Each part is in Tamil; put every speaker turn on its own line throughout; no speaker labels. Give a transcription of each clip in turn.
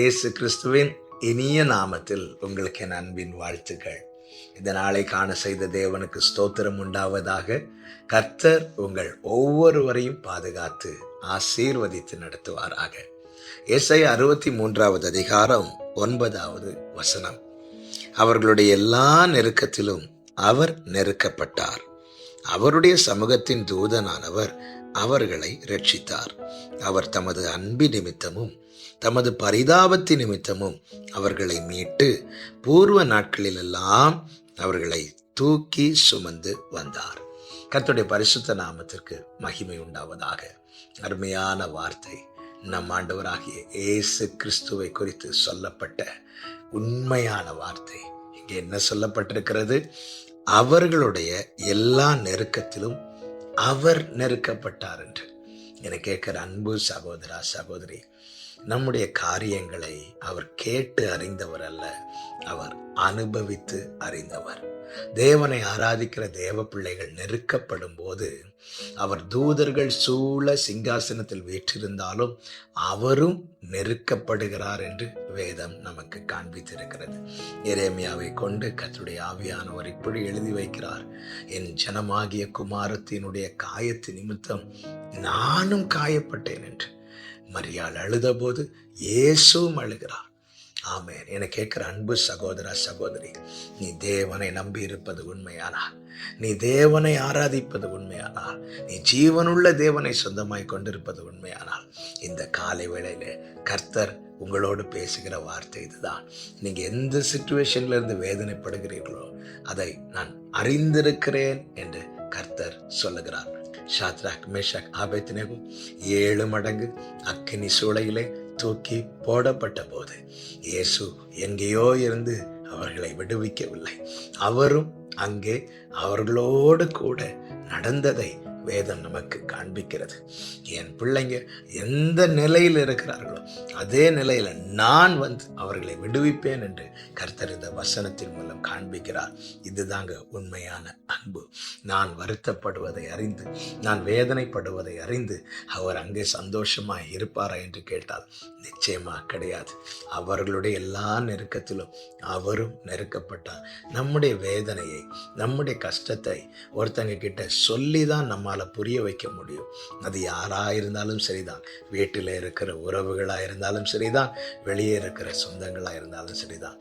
இயேசு கிறிஸ்துவின் இனிய நாமத்தில் உங்களுக்கு என் அன்பின் வாழ்த்துக்கள். இந்த நாளை காண செய்த தேவனுக்கு ஸ்தோத்திரம் உண்டாவதாக கர்த்தர் உங்கள் ஒவ்வொருவரையும் பாதுகாத்து ஆசீர்வதித்து நடத்துவாராக. இசை அறுபத்தி மூன்றாவது அதிகாரம் ஒன்பதாவது வசனம். அவர்களுடைய எல்லா நெருக்கத்திலும் அவர் நெருக்கப்பட்டார். அவருடைய சமூகத்தின் தூதனானவர் அவர்களை ரட்சித்தார் அவர் தமது அன்பு நிமித்தமும் தமது பரிதாபத்தி நிமித்தமும் அவர்களை மீட்டு பூர்வ நாட்களிலெல்லாம் அவர்களை தூக்கி சுமந்து வந்தார். கத்துடைய பரிசுத்த நாமத்திற்கு மகிமை உண்டாவதாக. அருமையான வார்த்தை. நம் ஆண்டவராகிய இயேசு கிறிஸ்துவை குறித்து சொல்லப்பட்ட உண்மையான வார்த்தை. இங்கே என்ன சொல்லப்பட்டிருக்கிறது? அவர்களுடைய எல்லா நெருக்கத்திலும் அவர் நெருக்கப்பட்டார் என்று. என கேட்கிற அன்பு சகோதரா சகோதரி நம்முடைய காரியங்களை அவர் கேட்டு அறிந்தவர் அல்ல அவர் அனுபவித்து அறிந்தவர். தேவனை ஆராதிக்கிற தேவ பிள்ளைகள் நெருக்கப்படும் போது அவர் தூதர்கள் சூழ சிங்காசனத்தில் வீற்றிருந்தாலும் அவரும் நெருக்கப்படுகிறார் என்று வேதம் நமக்கு காண்பித்திருக்கிறது. எரேமியாவை கொண்டு கத்துடைய ஆவியானவர் இப்படி எழுதி வைக்கிறார். என் ஜனமாகிய குமாரத்தினுடைய காயத்து நிமித்தம் நானும் காயப்பட்டேன் என்று. மரியாள் அழுத போது இயேசுவும் அழுகிறார். ஆமே என கேட்கிற அன்பு சகோதரா சகோதரி நீ தேவனை நம்பி இருப்பது உண்மையானா நீ தேவனை ஆராதிப்பது உண்மையானால் நீ ஜீவனுள்ள தேவனை சொந்தமாய் கொண்டிருப்பது உண்மையானால் இந்த காலை வேளையில கர்த்தர் உங்களோடு பேசுகிற வார்த்தை இதுதான். நீங்கள் எந்த சுச்சுவேஷன்ல இருந்து வேதனைப்படுகிறீர்களோ அதை நான் அறிந்திருக்கிறேன் என்று கர்த்தர் சொல்லுகிறார். ஷாத்ராக் மேஷாக் ஆபத்தினகு ஏழு மடங்கு அக்கினி சூளையிலே தூக்கி போடப்பட்ட போது இயேசு எங்கேயோ இருந்து அவர்களை விடுவிக்கவில்லை. அவரும் அங்கே அவர்களோடு கூட நடந்ததை வேதம் நமக்கு காண்பிக்கிறது. என் பிள்ளைங்க எந்த நிலையில் இருக்கிறார்களோ அதே நிலையில் நான் வந்து அவர்களை விடுவிப்பேன் என்று கர்த்தர் இந்த வசனத்தின் மூலம் காண்பிக்கிறார். இதுதாங்க உண்மையான அன்பு. நான் வருத்தப்படுவதை அறிந்து நான் வேதனைப்படுவதை அறிந்து அவர் அங்கே சந்தோஷமாக இருப்பாரா என்று கேட்டால் நிச்சயமா கிடையாது. அவர்களுடைய எல்லா நெருக்கத்திலும் அவரும் நெருக்கப்பட்டார். நம்முடைய வேதனையை நம்முடைய கஷ்டத்தை ஒருத்தங்க கிட்ட சொல்லி தான் நம்ம நம்மால் புரிய வைக்க முடியும். அது யாராக இருந்தாலும் சரிதான். வீட்டில் இருக்கிற உறவுகளாக இருந்தாலும் சரிதான். வெளியே இருக்கிற சொந்தங்களாக இருந்தாலும் சரிதான்.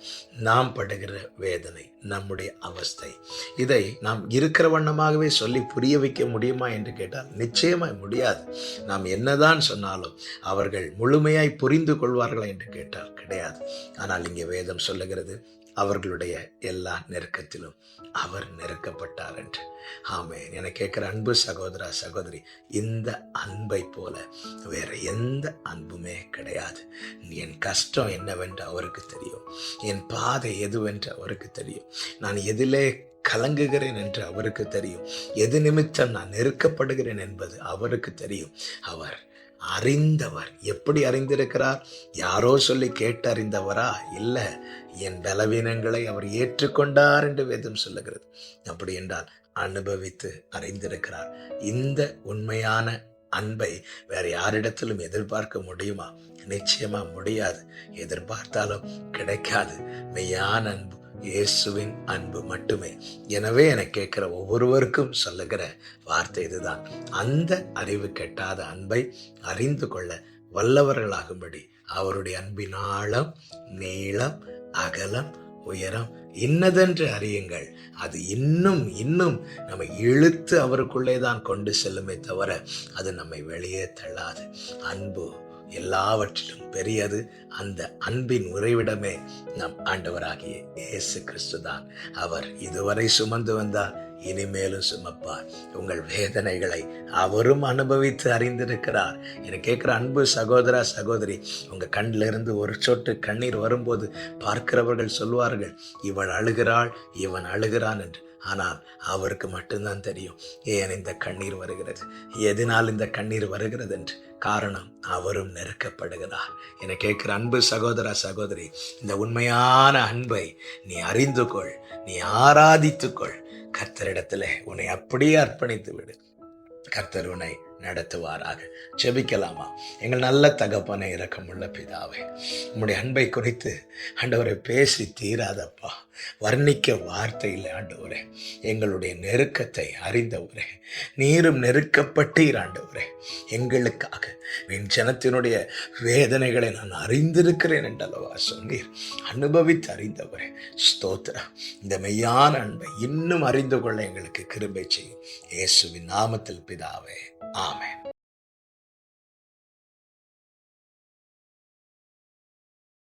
நாம் படுகிற வேதனை நம்முடைய அவஸ்தை இதை நாம் இருக்கிற வண்ணமாகவே சொல்லி புரிய வைக்க முடியுமா என்று கேட்டால் நிச்சயமாய் முடியாது. நாம் என்னதான் சொன்னாலும் அவர்கள் முழுமையாய் புரிந்து கொள்வார்களா என்று கேட்டால் கிடையாது. ஆனால் இங்கே வேதம் சொல்லுகிறது அவர்களுடைய எல்லா நெருக்கத்திலும் அவர் நெருக்கப்பட்டார் என்று ஆமே என கேட்குற அன்பு சகோதரா சகோதரி இந்த அன்பை போல வேற எந்த அன்புமே கிடையாது. என் கஷ்டம் என்னவென்று அவருக்கு தெரியும். என் பாதை எதுவென்று அவருக்கு தெரியும். நான் எதிலே கலங்குகிறேன் என்று அவருக்கு தெரியும். எது நிமித்தம் நான் நெருக்கப்படுகிறேன் என்பது அவருக்கு தெரியும். அவர் அறிந்தவர். எப்படி அறிந்திருக்கிறார்? யாரோ சொல்லி கேட்டு அறிந்தவரா இல்லை என் பலவீனங்களை அவர் ஏற்றுக்கொண்டார் என்று வேதம் சொல்லுகிறது. அப்படி என்றால் அனுபவித்து அறிந்திருக்கிறார். இந்த உண்மையான அன்பை வேற யாரிடத்திலும் எதிர்பார்க்க முடியுமா? நிச்சயமா முடியாது. எதிர்பார்த்தாலும் கிடைக்காது. மெய்யான அன்பு. இயேசுவின் அன்பு மட்டுமே. எனவே என கேட்கிற ஒவ்வொருவருக்கும் சொல்லுகிற வார்த்தை இதுதான். அந்த அறிவு கெட்டாத அன்பை அறிந்து கொள்ள வல்லவர்களாகும்படி அவருடைய அன்பின் ஆழம் நீளம் அகலம் உயரம் இன்னதென்று அறியுங்கள். அது இன்னும் இன்னும் நம்மை இழுத்து அவருக்குள்ளே தான் கொண்டு செல்லுமே தவிர அது நம்மை வெளியே தள்ளாது. அன்பு எல்லாவற்றிலும் பெரியது அந்த அன்பின் உறைவிடமே நம் ஆண்டவராகிய இயேசு கிறிஸ்து தான் அவர் இதுவரை சுமந்து வந்தார் இனிமேலும் சுமப்பார். உங்கள் வேதனைகளை அவரும் அனுபவித்து அறிந்திருக்கிறார். என கேட்கிற அன்பு சகோதரா சகோதரி உங்க கண்ணில் இருந்து ஒரு சொட்டு கண்ணீர் வரும்போது பார்க்கிறவர்கள் சொல்வார்கள் இவள் அழுகிறாள் இவன் அழுகிறான் என்று. ஆனால் அவருக்கு மட்டும்தான் தெரியும் ஏன் இந்த கண்ணீர் வருகிறது? எதனால் இந்த கண்ணீர் வருகிறது என்று காரணம் அவரும் நெருக்கப்படுகிறார் என கேட்கிற அன்பு சகோதரா சகோதரி இந்த உண்மையான அன்பை நீ அறிந்து கொள் நீ ஆராதித்துக்கொள். கர்த்தரிடத்துல உன்னை அப்படியே அர்ப்பணித்து விடு கர்த்தர் உன்னை நடத்துவாராக. ஜெபிக்கலாமா? எங்கள் நல்ல தகப்பனை இறக்கமுள்ள பிதாவே உம்முடைய அன்பை குறித்து ஆண்டவரை பேசி தீராதப்பா. வர்ணிக்க வார்த்தை இல்லை ஆண்டவரே எங்களுடைய நெருக்கத்தை அறிந்தவரே நீரும் நெருக்கப்பட்டீர் ஆண்டவரே. எங்களுக்காக என் ஜனத்தினுடைய வேதனைகளை நான் அறிந்திருக்கிறேன் என்றல்லவா சொன்னீர். அனுபவித்து அறிந்தவரே ஸ்தோத்ரா இந்த மெய்யான அன்பை இன்னும் அறிந்து கொள்ள எங்களுக்கு கிருபை செய்யும். இயேசுவின் நாமத்தில் பிதாவே Amen.